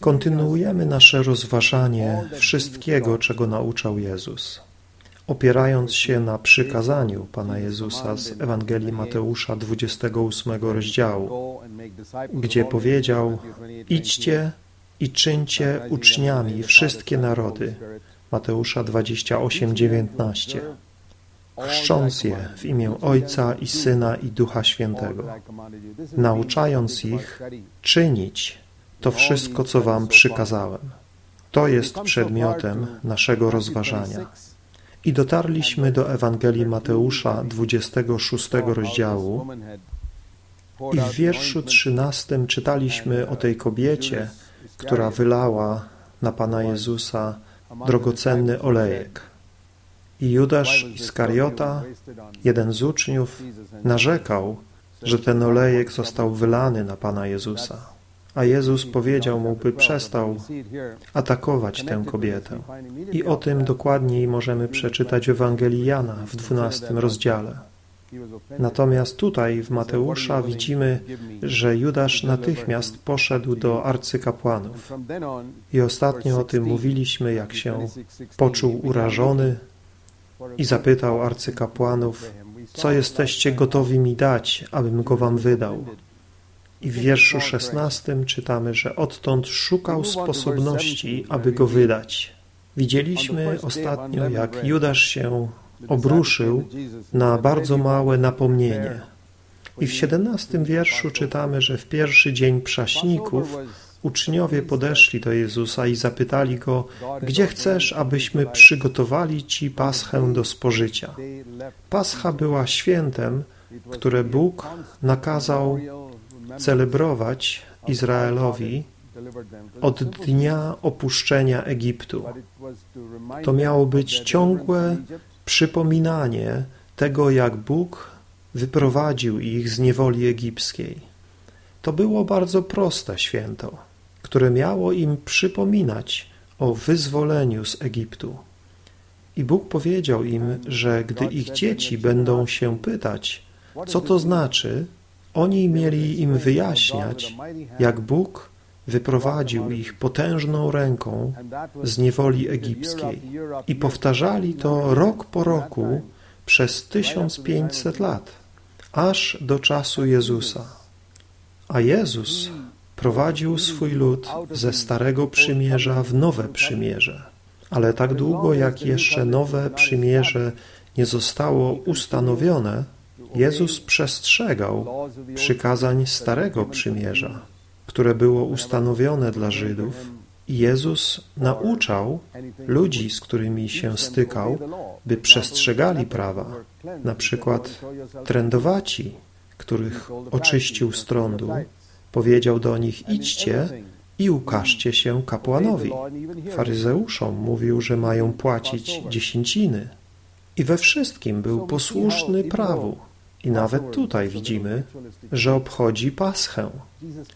Kontynuujemy nasze rozważanie wszystkiego, czego nauczał Jezus. Opierając się na przykazaniu Pana Jezusa z Ewangelii Mateusza 28 rozdziału, gdzie powiedział: Idźcie i czyńcie uczniami wszystkie narody. Mateusza 28, 19. Chrzcząc je w imię Ojca i Syna i Ducha Świętego, nauczając ich czynić to wszystko, co wam przykazałem. To jest przedmiotem naszego rozważania. I dotarliśmy do Ewangelii Mateusza 26 rozdziału i w wierszu 13 czytaliśmy o tej kobiecie, która wylała na Pana Jezusa drogocenny olejek. I Judasz Iskariota, jeden z uczniów, narzekał, że ten olejek został wylany na Pana Jezusa. A Jezus powiedział mu, by przestał atakować tę kobietę. I o tym dokładniej możemy przeczytać w Ewangelii Jana w 12 rozdziale. Natomiast tutaj w Mateusza widzimy, że Judasz natychmiast poszedł do arcykapłanów. I ostatnio o tym mówiliśmy, jak się poczuł urażony i zapytał arcykapłanów, co jesteście gotowi mi dać, abym go wam wydał. I w wierszu szesnastym czytamy, że odtąd szukał sposobności, aby go wydać. Widzieliśmy ostatnio, jak Judasz się obruszył na bardzo małe napomnienie. I w siedemnastym wierszu czytamy, że w pierwszy dzień prześników uczniowie podeszli do Jezusa i zapytali Go, gdzie chcesz, abyśmy przygotowali Ci paschę do spożycia. Pascha była świętem, które Bóg nakazał celebrować Izraelowi od dnia opuszczenia Egiptu. To miało być ciągłe przypominanie tego, jak Bóg wyprowadził ich z niewoli egipskiej. To było bardzo proste święto, które miało im przypominać o wyzwoleniu z Egiptu. I Bóg powiedział im, że gdy ich dzieci będą się pytać, co to znaczy, oni mieli im wyjaśniać, jak Bóg wyprowadził ich potężną ręką z niewoli egipskiej i powtarzali to rok po roku przez 1500 lat, aż do czasu Jezusa. A Jezus prowadził swój lud ze Starego Przymierza w Nowe Przymierze. Ale tak długo, jak jeszcze Nowe Przymierze nie zostało ustanowione, Jezus przestrzegał przykazań Starego Przymierza, które było ustanowione dla Żydów i Jezus nauczał ludzi, z którymi się stykał, by przestrzegali prawa, na przykład trędowaci, których oczyścił z trądu, powiedział do nich, idźcie i ukażcie się kapłanowi. Faryzeuszom mówił, że mają płacić dziesięciny. I we wszystkim był posłuszny prawu. I nawet tutaj widzimy, że obchodzi Paschę.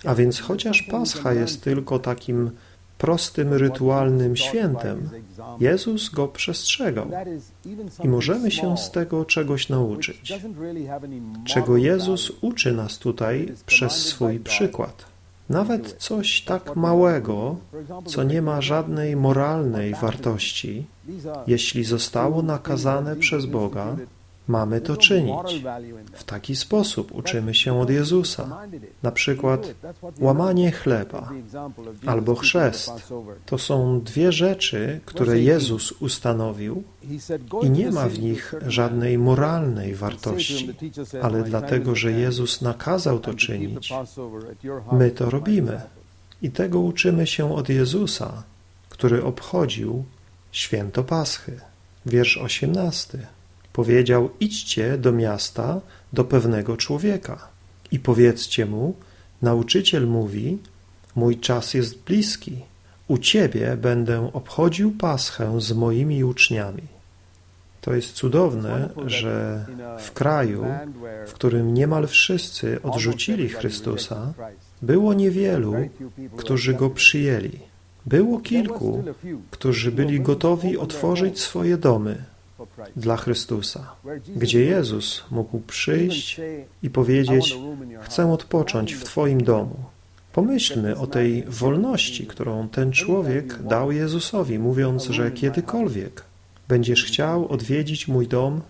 A więc chociaż Pascha jest tylko takim prostym rytualnym świętem, Jezus go przestrzegał. I możemy się z tego czegoś nauczyć. Czego Jezus uczy nas tutaj przez swój przykład. Nawet coś tak małego, co nie ma żadnej moralnej wartości, jeśli zostało nakazane przez Boga, mamy to czynić. W taki sposób uczymy się od Jezusa. Na przykład łamanie chleba albo chrzest. To są dwie rzeczy, które Jezus ustanowił i nie ma w nich żadnej moralnej wartości, ale dlatego, że Jezus nakazał to czynić, my to robimy. I tego uczymy się od Jezusa, który obchodził święto Paschy. Wiersz 18. Powiedział, idźcie do miasta, do pewnego człowieka i powiedzcie mu, nauczyciel mówi, mój czas jest bliski, u ciebie będę obchodził paschę z moimi uczniami. To jest cudowne, że w kraju, w którym niemal wszyscy odrzucili Chrystusa, było niewielu, którzy Go przyjęli. Było kilku, którzy byli gotowi otworzyć swoje domy dla Chrystusa, gdzie Jezus mógł przyjść i powiedzieć: Chcę odpocząć w Twoim domu. Pomyślmy o tej wolności, którą ten człowiek dał Jezusowi, mówiąc, że kiedykolwiek będziesz chciał odwiedzić mój dom,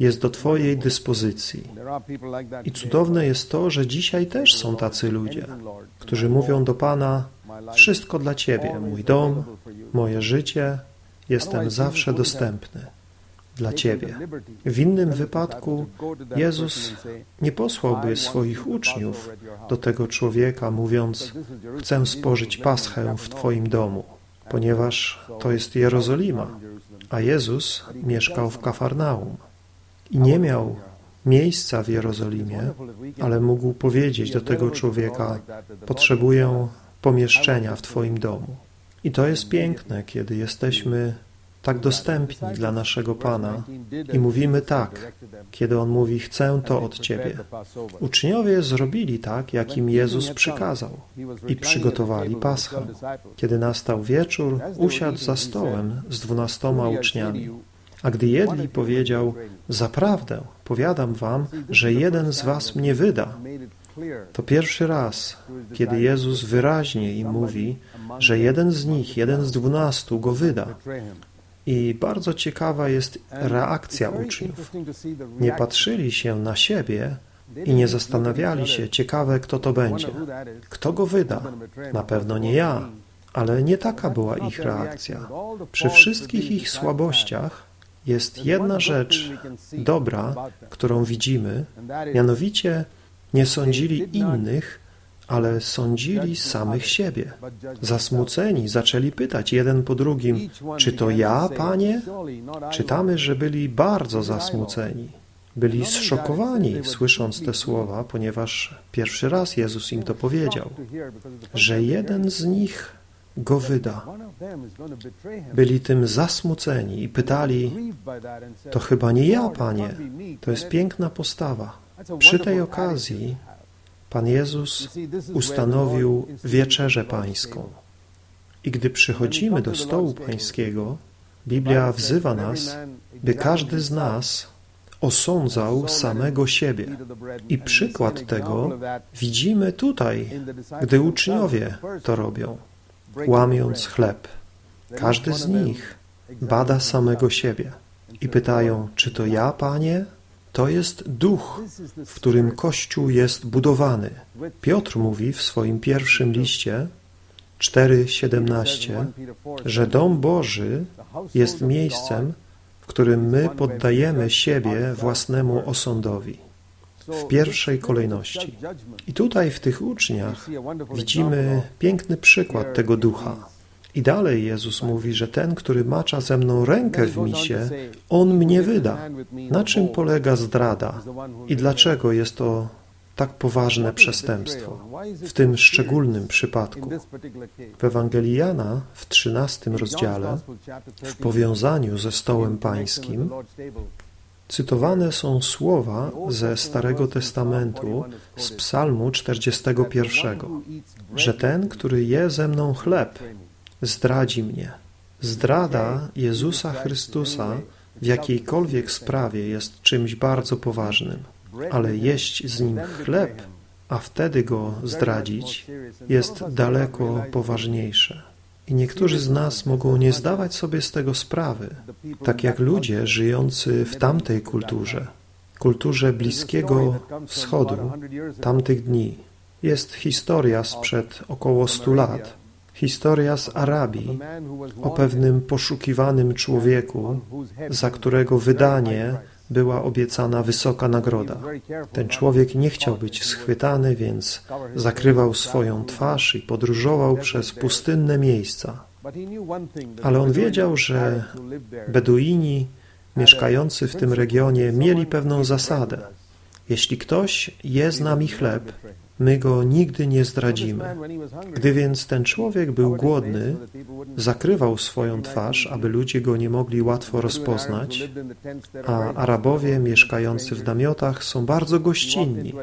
jest do Twojej dyspozycji. I cudowne jest to, że dzisiaj też są tacy ludzie, którzy mówią do Pana: Wszystko dla Ciebie, mój dom, moje życie, jestem zawsze dostępny dla Ciebie. W innym wypadku Jezus nie posłałby swoich uczniów do tego człowieka, mówiąc: Chcę spożyć paschę w Twoim domu, ponieważ to jest Jerozolima, a Jezus mieszkał w Kafarnaum i nie miał miejsca w Jerozolimie, ale mógł powiedzieć do tego człowieka: Potrzebuję pomieszczenia w Twoim domu. I to jest piękne, kiedy jesteśmy tak dostępni dla naszego Pana i mówimy tak, kiedy On mówi, chcę to od Ciebie. Uczniowie zrobili tak, jak im Jezus przykazał i przygotowali Paschę. Kiedy nastał wieczór, usiadł za stołem z dwunastoma uczniami. A gdy jedli, powiedział, zaprawdę, powiadam wam, że jeden z was mnie wyda. To pierwszy raz, kiedy Jezus wyraźnie im mówi, że jeden z nich, jeden z dwunastu go wyda. I bardzo ciekawa jest reakcja uczniów. Nie patrzyli się na siebie i nie zastanawiali się, ciekawe kto to będzie. Kto go wyda? Na pewno nie ja. Ale nie taka była ich reakcja. Przy wszystkich ich słabościach jest jedna rzecz dobra, którą widzimy, mianowicie nie sądzili innych, ale sądzili samych siebie. Zasmuceni zaczęli pytać jeden po drugim, czy to ja, Panie? Czytamy, że byli bardzo zasmuceni. Byli zszokowani, słysząc te słowa, ponieważ pierwszy raz Jezus im to powiedział, że jeden z nich go wyda. Byli tym zasmuceni i pytali, to chyba nie ja, Panie. To jest piękna postawa. Przy tej okazji Pan Jezus ustanowił wieczerzę pańską. I gdy przychodzimy do stołu pańskiego, Biblia wzywa nas, by każdy z nas osądzał samego siebie. I przykład tego widzimy tutaj, gdy uczniowie to robią, łamiąc chleb. Każdy z nich bada samego siebie i pytają, czy to ja, Panie? To jest duch, w którym Kościół jest budowany. Piotr mówi w swoim pierwszym liście 4:17, że dom Boży jest miejscem, w którym my poddajemy siebie własnemu osądowi w pierwszej kolejności. I tutaj w tych uczniach widzimy piękny przykład tego ducha. I dalej Jezus mówi, że ten, który macza ze mną rękę w misie, on mnie wyda. Na czym polega zdrada i dlaczego jest to tak poważne przestępstwo w tym szczególnym przypadku? W Ewangelii Jana w 13 rozdziale, w powiązaniu ze stołem pańskim, cytowane są słowa ze Starego Testamentu z Psalmu 41, że ten, który je ze mną chleb, zdradzi mnie. Zdrada Jezusa Chrystusa w jakiejkolwiek sprawie jest czymś bardzo poważnym, ale jeść z nim chleb, a wtedy go zdradzić, jest daleko poważniejsze. I niektórzy z nas mogą nie zdawać sobie z tego sprawy, tak jak ludzie żyjący w tamtej kulturze, kulturze Bliskiego Wschodu, tamtych dni. Jest historia sprzed około stu lat, Historia z Arabii o pewnym poszukiwanym człowieku, za którego wydanie była obiecana wysoka nagroda. Ten człowiek nie chciał być schwytany, więc zakrywał swoją twarz i podróżował przez pustynne miejsca. Ale on wiedział, że Beduini mieszkający w tym regionie mieli pewną zasadę. Jeśli ktoś je z nami chleb, my go nigdy nie zdradzimy. Gdy więc ten człowiek był głodny, zakrywał swoją twarz, aby ludzie go nie mogli łatwo rozpoznać, a Arabowie mieszkający w namiotach są bardzo gościnni,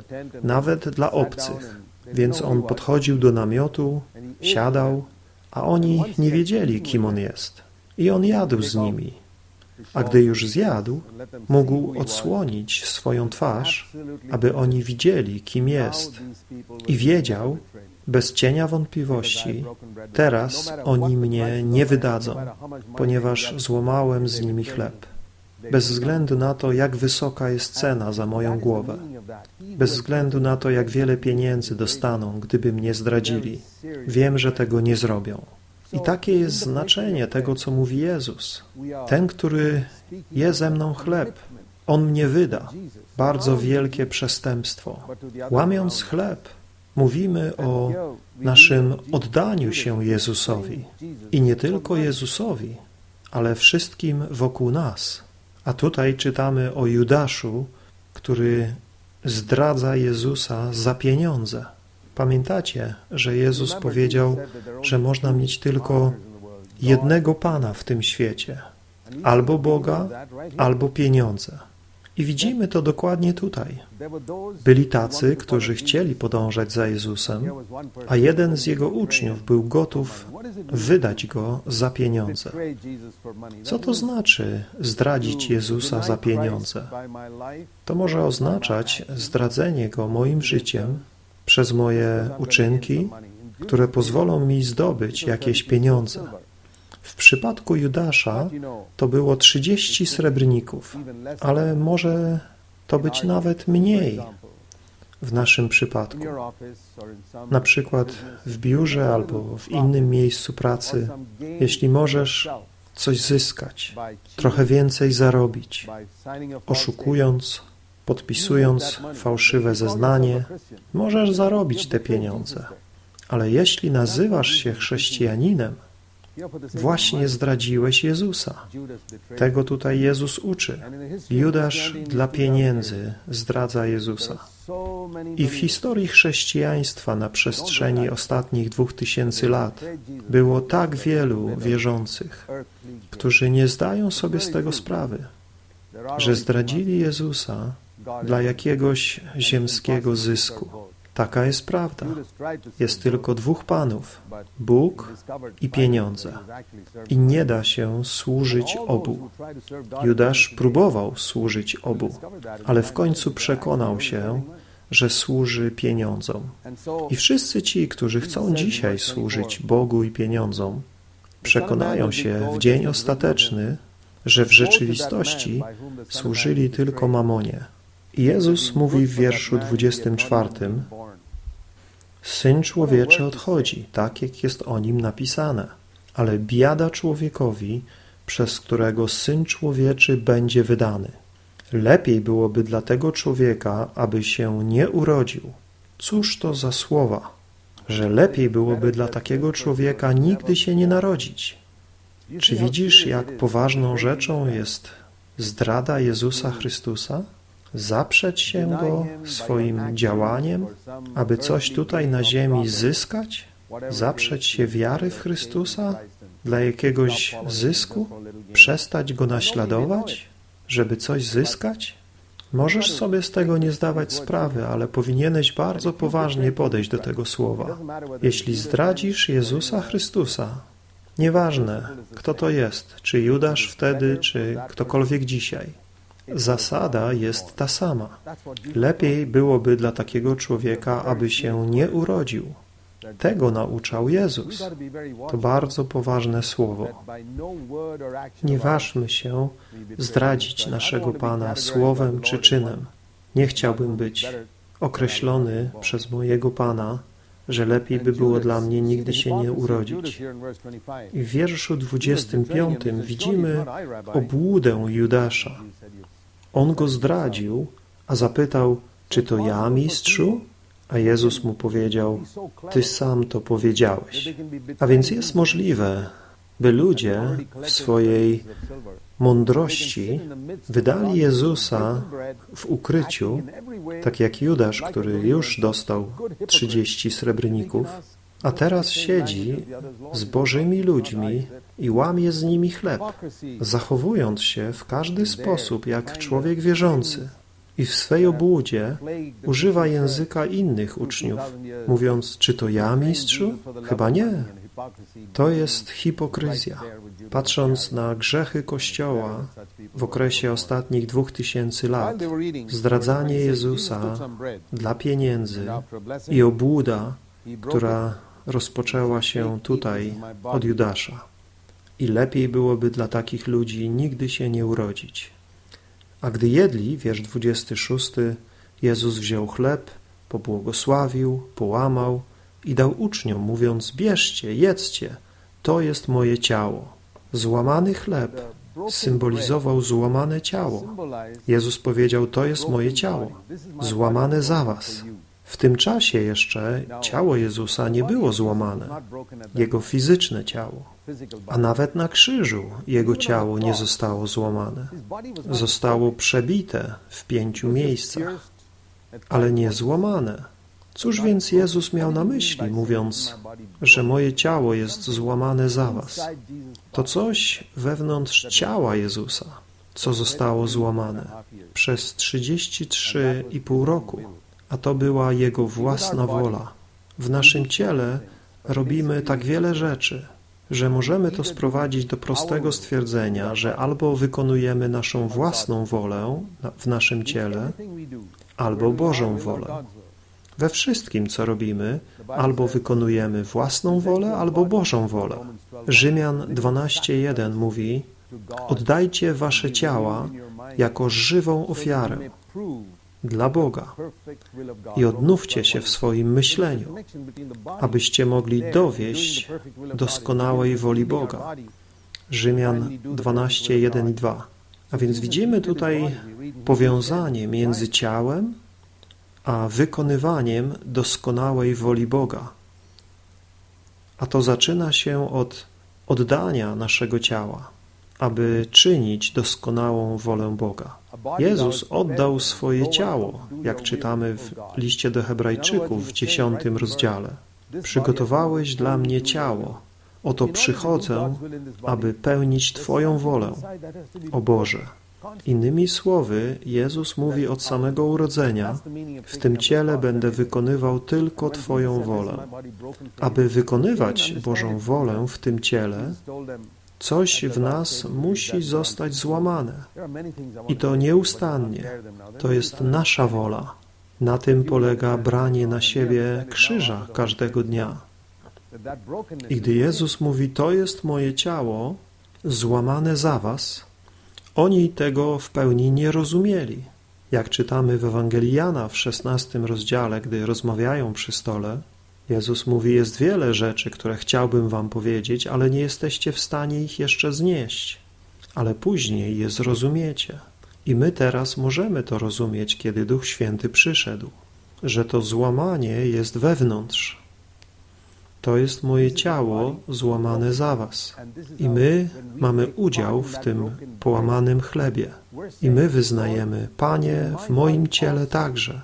nawet dla obcych. Więc on podchodził do namiotu, siadał, a oni nie wiedzieli, kim on jest. I on jadł z nimi. A gdy już zjadł, mógł odsłonić swoją twarz, aby oni widzieli, kim jest i wiedział, Bez cienia wątpliwości, teraz oni mnie nie wydadzą, ponieważ złamałem z nimi chleb. Bez względu na to, jak wysoka jest cena za moją głowę, bez względu na to, jak wiele pieniędzy dostaną, gdyby mnie zdradzili, wiem, że tego nie zrobią. I takie jest znaczenie tego, co mówi Jezus. Ten, który je ze mną chleb, on mnie wyda. Bardzo wielkie przestępstwo. Łamiąc chleb, mówimy o naszym oddaniu się Jezusowi. I nie tylko Jezusowi, ale wszystkim wokół nas. A tutaj czytamy o Judaszu, który zdradza Jezusa za pieniądze. Pamiętacie, że Jezus powiedział, że można mieć tylko jednego Pana w tym świecie, albo Boga, albo pieniądze. I widzimy to dokładnie tutaj. Byli tacy, którzy chcieli podążać za Jezusem, a jeden z jego uczniów był gotów wydać go za pieniądze. Co to znaczy zdradzić Jezusa za pieniądze? To może oznaczać zdradzenie go moim życiem przez moje uczynki, które pozwolą mi zdobyć jakieś pieniądze. W przypadku Judasza to było 30 srebrników, ale może to być nawet mniej w naszym przypadku. Na przykład w biurze albo w innym miejscu pracy, jeśli możesz coś zyskać, trochę więcej zarobić, oszukując, podpisując fałszywe zeznanie, możesz zarobić te pieniądze. Ale jeśli nazywasz się chrześcijaninem, Właśnie zdradziłeś Jezusa. Tego tutaj Jezus uczy. Judasz dla pieniędzy zdradza Jezusa. I w historii chrześcijaństwa na przestrzeni ostatnich dwóch tysięcy lat było tak wielu wierzących, którzy nie zdają sobie z tego sprawy, że zdradzili Jezusa dla jakiegoś ziemskiego zysku. Taka jest prawda. Jest tylko dwóch panów, Bóg i pieniądze. I nie da się służyć obu. Judasz próbował służyć obu, ale w końcu przekonał się, że służy pieniądzom. I wszyscy ci, którzy chcą dzisiaj służyć Bogu i pieniądzom, przekonają się w dzień ostateczny, że w rzeczywistości służyli tylko mamonie. Jezus mówi w wierszu 24 Syn człowieczy odchodzi, tak jak jest o nim napisane, ale biada człowiekowi, przez którego Syn człowieczy będzie wydany. Lepiej byłoby dla tego człowieka, aby się nie urodził. Cóż to za słowa, że lepiej byłoby dla takiego człowieka nigdy się nie narodzić. Czy widzisz, jak poważną rzeczą jest zdrada Jezusa Chrystusa? Zaprzeć się Go swoim działaniem, aby coś tutaj na ziemi zyskać, zaprzeć się wiary w Chrystusa? Dla jakiegoś zysku, przestać Go naśladować, żeby coś zyskać? Możesz sobie z tego nie zdawać sprawy, ale powinieneś bardzo poważnie podejść do tego słowa. Jeśli zdradzisz Jezusa Chrystusa, nieważne kto to jest, czy Judasz wtedy, czy ktokolwiek dzisiaj, Zasada jest ta sama. Lepiej byłoby dla takiego człowieka, aby się nie urodził. Tego nauczał Jezus. To bardzo poważne słowo. Nie ważmy się zdradzić naszego Pana słowem czy czynem. Nie chciałbym być określony przez mojego Pana, że lepiej by było dla mnie nigdy się nie urodzić. I w wierszu 25 widzimy obłudę Judasza. On go zdradził, a zapytał, czy to ja, mistrzu? A Jezus mu powiedział, ty sam to powiedziałeś. A więc jest możliwe, by ludzie w swojej mądrości wydali Jezusa w ukryciu, tak jak Judasz, który już dostał 30 srebrników, a teraz siedzi z Bożymi ludźmi i łamie z nimi chleb, zachowując się w każdy sposób jak człowiek wierzący i w swej obłudzie używa języka innych uczniów, mówiąc, czy to ja, mistrzu? Chyba nie. To jest hipokryzja. Patrząc na grzechy Kościoła w okresie ostatnich dwóch tysięcy lat, zdradzanie Jezusa dla pieniędzy i obłuda która rozpoczęła się tutaj od Judasza. I lepiej byłoby dla takich ludzi nigdy się nie urodzić. A gdy jedli, wiersz 26, Jezus wziął chleb, pobłogosławił, połamał i dał uczniom, mówiąc: Bierzcie, jedzcie, to jest moje ciało. Złamany chleb symbolizował złamane ciało. Jezus powiedział: To jest moje ciało, złamane za was. W tym czasie jeszcze ciało Jezusa nie było złamane, jego fizyczne ciało, a nawet na krzyżu jego ciało nie zostało złamane. Zostało przebite w pięciu miejscach, ale nie złamane. Cóż więc Jezus miał na myśli, mówiąc, że moje ciało jest złamane za was? To coś wewnątrz ciała Jezusa, co zostało złamane przez 33,5 roku, a to była Jego własna wola. W naszym ciele robimy tak wiele rzeczy, że możemy to sprowadzić do prostego stwierdzenia, że albo wykonujemy naszą własną wolę w naszym ciele, albo Bożą wolę. We wszystkim, co robimy, albo wykonujemy własną wolę, albo Bożą wolę. Rzymian 12:1 mówi: Oddajcie wasze ciała jako żywą ofiarę dla Boga i odnówcie się w swoim myśleniu, abyście mogli dowieść doskonałej woli Boga. Rzymian 12:1 i 2. A więc widzimy tutaj powiązanie między ciałem a wykonywaniem doskonałej woli Boga. A to zaczyna się od oddania naszego ciała, aby czynić doskonałą wolę Boga. Jezus oddał swoje ciało, jak czytamy w liście do Hebrajczyków w dziesiątym rozdziale. Przygotowałeś dla mnie ciało, oto przychodzę, aby pełnić Twoją wolę, o Boże. Innymi słowy, Jezus mówi od samego urodzenia, w tym ciele będę wykonywał tylko Twoją wolę. Aby wykonywać Bożą wolę w tym ciele, coś w nas musi zostać złamane. I to nieustannie. To jest nasza wola. Na tym polega branie na siebie krzyża każdego dnia. I gdy Jezus mówi, to jest moje ciało, złamane za was, oni tego w pełni nie rozumieli. Jak czytamy w Ewangelii Jana w szesnastym rozdziale, gdy rozmawiają przy stole, Jezus mówi, jest wiele rzeczy, które chciałbym wam powiedzieć, ale nie jesteście w stanie ich jeszcze znieść. Ale później je zrozumiecie. I my teraz możemy to rozumieć, kiedy Duch Święty przyszedł, że to złamanie jest wewnątrz, to jest moje ciało złamane za was. I my mamy udział w tym połamanym chlebie. I my wyznajemy, Panie, w moim ciele także.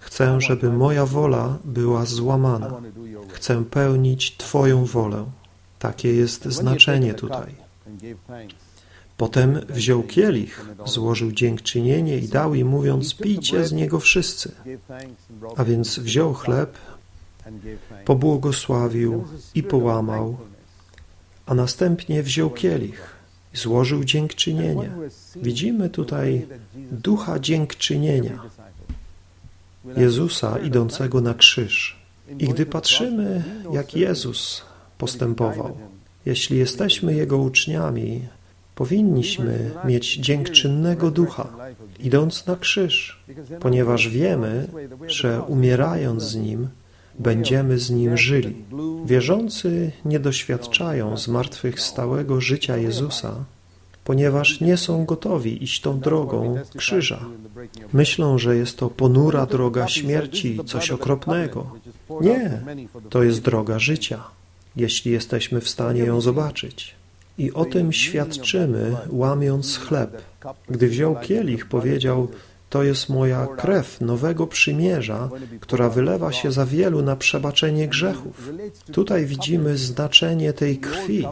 Chcę, żeby moja wola była złamana. Chcę pełnić Twoją wolę. Takie jest znaczenie tutaj. Potem wziął kielich, złożył dziękczynienie i dał im, mówiąc, pijcie z niego wszyscy. A więc wziął chleb, pobłogosławił i połamał, a następnie wziął kielich złożył dziękczynienie. Widzimy tutaj ducha dziękczynienia Jezusa idącego na krzyż. I gdy patrzymy, jak Jezus postępował, jeśli jesteśmy Jego uczniami, powinniśmy mieć dziękczynnego ducha, idąc na krzyż, ponieważ wiemy, że umierając z Nim, będziemy z Nim żyli. Wierzący nie doświadczają zmartwychwstałego życia Jezusa, ponieważ nie są gotowi iść tą drogą krzyża. Myślą, że jest to ponura droga śmierci, coś okropnego. Nie, to jest droga życia, jeśli jesteśmy w stanie ją zobaczyć. I o tym świadczymy, łamiąc chleb. Gdy wziął kielich, powiedział, to jest moja krew nowego przymierza, która wylewa się za wielu na przebaczenie grzechów. Tutaj widzimy znaczenie tej krwi.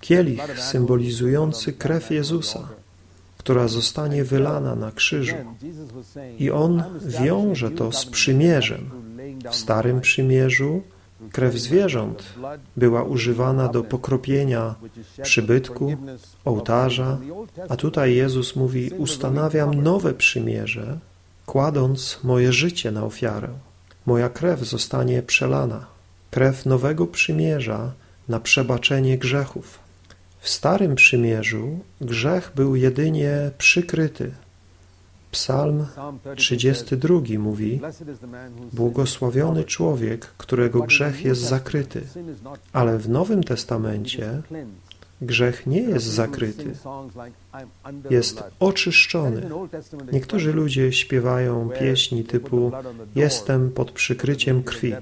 Kielich symbolizujący krew Jezusa, która zostanie wylana na krzyżu. I On wiąże to z przymierzem. W Starym Przymierzu Krew zwierząt była używana do pokropienia przybytku, ołtarza, a tutaj Jezus mówi: Ustanawiam nowe przymierze, kładąc moje życie na ofiarę. Moja krew zostanie przelana. krew nowego przymierza na przebaczenie grzechów. W Starym Przymierzu grzech był jedynie przykryty. Psalm 32 mówi: Błogosławiony człowiek, którego grzech jest zakryty. Ale w Nowym Testamencie grzech nie jest zakryty, jest oczyszczony. Niektórzy ludzie śpiewają pieśni typu Jestem pod przykryciem krwi.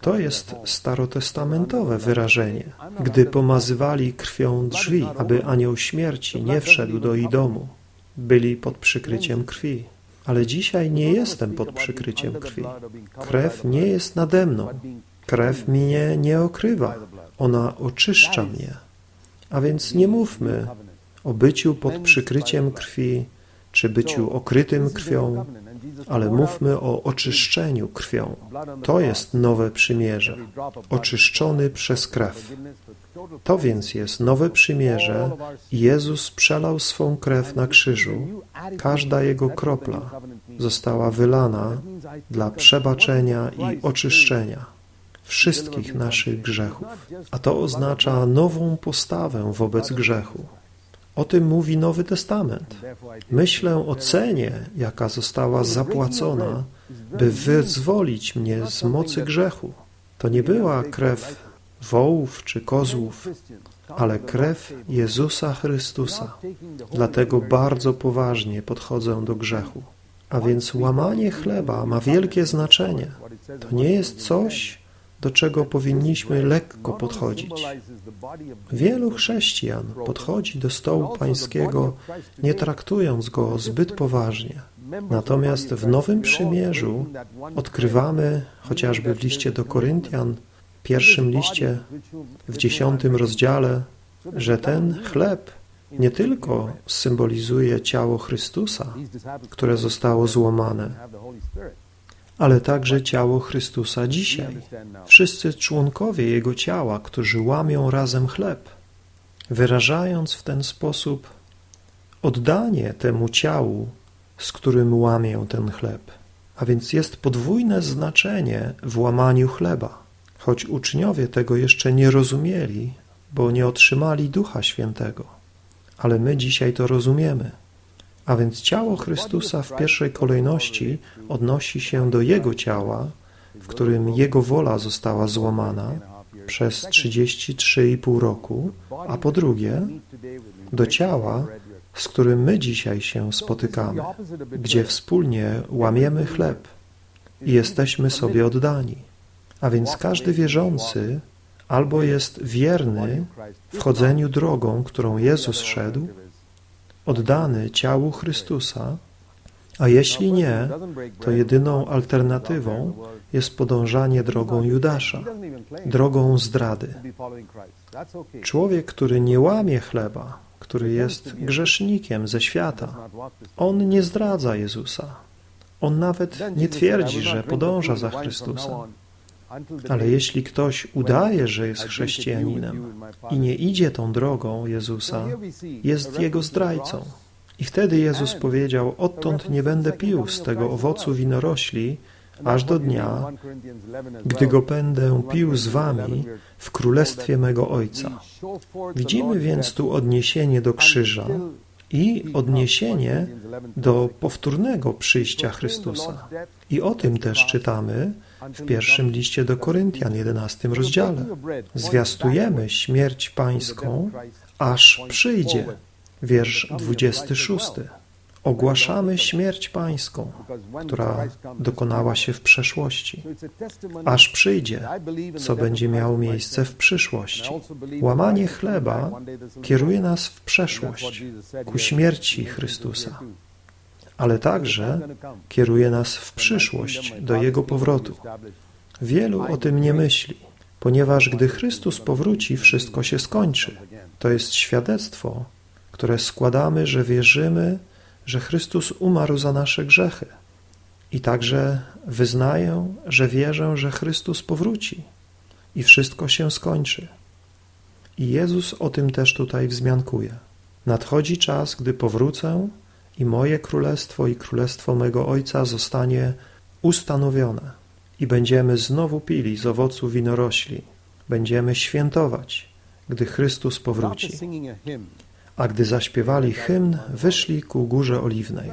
To jest starotestamentowe wyrażenie. Gdy pomazywali krwią drzwi, aby anioł śmierci nie wszedł do ich domu, byli pod przykryciem krwi. Ale dzisiaj nie jestem pod przykryciem krwi. Krew nie jest nade mną. Krew mnie nie okrywa. Ona oczyszcza mnie. A więc nie mówmy o byciu pod przykryciem krwi, czy byciu okrytym krwią, ale mówmy o oczyszczeniu krwią. To jest nowe przymierze, oczyszczony przez krew. To więc jest nowe przymierze Jezus przelał swą krew na krzyżu. Każda Jego kropla została wylana dla przebaczenia i oczyszczenia wszystkich naszych grzechów. A to oznacza nową postawę wobec grzechu. O tym mówi Nowy Testament. Myślę o cenie, jaka została zapłacona, by wyzwolić mnie z mocy grzechu. To nie była krew wołów czy kozłów, ale krew Jezusa Chrystusa. Dlatego bardzo poważnie podchodzę do grzechu. A więc łamanie chleba ma wielkie znaczenie. To nie jest coś, do czego powinniśmy lekko podchodzić. Wielu chrześcijan podchodzi do stołu pańskiego, nie traktując go zbyt poważnie. Natomiast w Nowym Przymierzu odkrywamy, chociażby w liście do Koryntian, pierwszym liście, w dziesiątym rozdziale, że ten chleb nie tylko symbolizuje ciało Chrystusa, które zostało złamane, ale także ciało Chrystusa dzisiaj. Wszyscy członkowie Jego ciała, którzy łamią razem chleb, wyrażając w ten sposób oddanie temu ciału, z którym łamię ten chleb. A więc jest podwójne znaczenie w łamaniu chleba. Choć uczniowie tego jeszcze nie rozumieli, bo nie otrzymali Ducha Świętego. Ale my dzisiaj to rozumiemy. A więc ciało Chrystusa w pierwszej kolejności odnosi się do Jego ciała, w którym Jego wola została złamana przez 33,5 roku, a po drugie do ciała, z którym my dzisiaj się spotykamy, gdzie wspólnie łamiemy chleb i jesteśmy sobie oddani. A więc każdy wierzący albo jest wierny w chodzeniu drogą, którą Jezus szedł, oddany ciału Chrystusa, a jeśli nie, to jedyną alternatywą jest podążanie drogą Judasza, drogą zdrady. Człowiek, który nie łamie chleba, który jest grzesznikiem ze świata, on nie zdradza Jezusa. On nawet nie twierdzi, że podąża za Chrystusem. Ale jeśli ktoś udaje, że jest chrześcijaninem i nie idzie tą drogą Jezusa, jest jego zdrajcą. I wtedy Jezus powiedział, odtąd nie będę pił z tego owocu winorośli, aż do dnia, gdy go będę pił z wami w królestwie mego Ojca. Widzimy więc tu odniesienie do krzyża i odniesienie do powtórnego przyjścia Chrystusa. I o tym też czytamy w pierwszym liście do Koryntian, 11 rozdziale. Zwiastujemy śmierć pańską, aż przyjdzie. Wiersz 26. Ogłaszamy śmierć pańską, która dokonała się w przeszłości, aż przyjdzie, co będzie miało miejsce w przyszłości. Łamanie chleba kieruje nas w przeszłość, ku śmierci Chrystusa ale także kieruje nas w przyszłość, do Jego powrotu. Wielu o tym nie myśli, ponieważ gdy Chrystus powróci, wszystko się skończy. To jest świadectwo, które składamy, że wierzymy, że Chrystus umarł za nasze grzechy. I także wyznaję, że wierzę, że Chrystus powróci i wszystko się skończy. I Jezus o tym też tutaj wzmiankuje. Nadchodzi czas, gdy powrócę i moje królestwo i królestwo mego Ojca zostanie ustanowione. i będziemy znowu pili z owocu winorośli. Będziemy świętować, gdy Chrystus powróci. A gdy zaśpiewali hymn, wyszli ku górze oliwnej.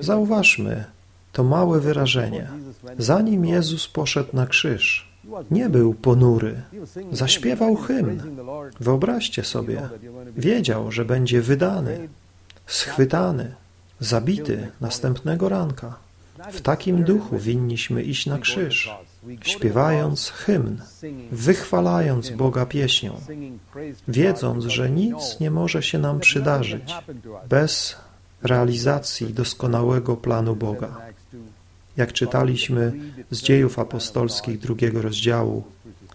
Zauważmy to małe wyrażenie. Zanim Jezus poszedł na krzyż, nie był ponury, zaśpiewał hymn. Wyobraźcie sobie, wiedział, że będzie wydany, schwytany, zabity następnego ranka. W takim duchu winniśmy iść na krzyż, śpiewając hymn, wychwalając Boga pieśnią, wiedząc, że nic nie może się nam przydarzyć bez realizacji doskonałego planu Boga. Jak czytaliśmy z dziejów apostolskich drugiego rozdziału,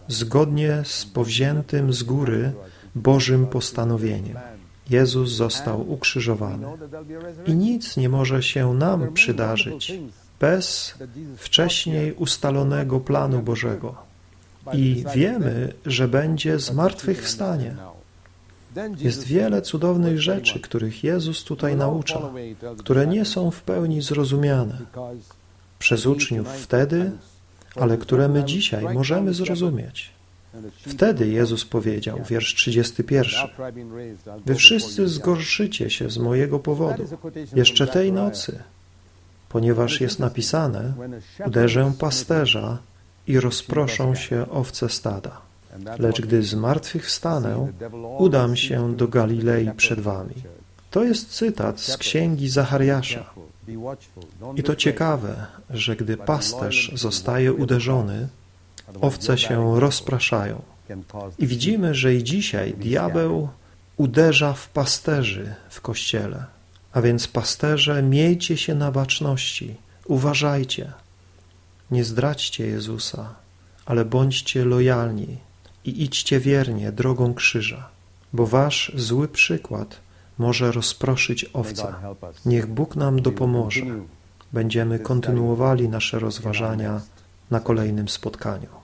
zgodnie z powziętym z góry Bożym postanowieniem. Jezus został ukrzyżowany i nic nie może się nam przydarzyć bez wcześniej ustalonego planu Bożego. I wiemy, że będzie zmartwychwstanie. Jest wiele cudownych rzeczy, których Jezus tutaj naucza, które nie są w pełni zrozumiane przez uczniów wtedy, ale które my dzisiaj możemy zrozumieć. Wtedy Jezus powiedział, wiersz 31, Wy wszyscy zgorszycie się z mojego powodu, jeszcze tej nocy, ponieważ jest napisane, uderzę pasterza i rozproszą się owce stada. Lecz gdy zmartwychwstanę, udam się do Galilei przed wami. To jest cytat z księgi Zachariasza. I to ciekawe, że gdy pasterz zostaje uderzony, owce się rozpraszają. I widzimy, że i dzisiaj diabeł uderza w pasterzy w kościele. A więc pasterze, miejcie się na baczności, uważajcie. Nie zdradźcie Jezusa, ale bądźcie lojalni i idźcie wiernie drogą krzyża, bo wasz zły przykład może rozproszyć owce. Niech Bóg nam dopomoże. Będziemy kontynuowali nasze rozważania na kolejnym spotkaniu.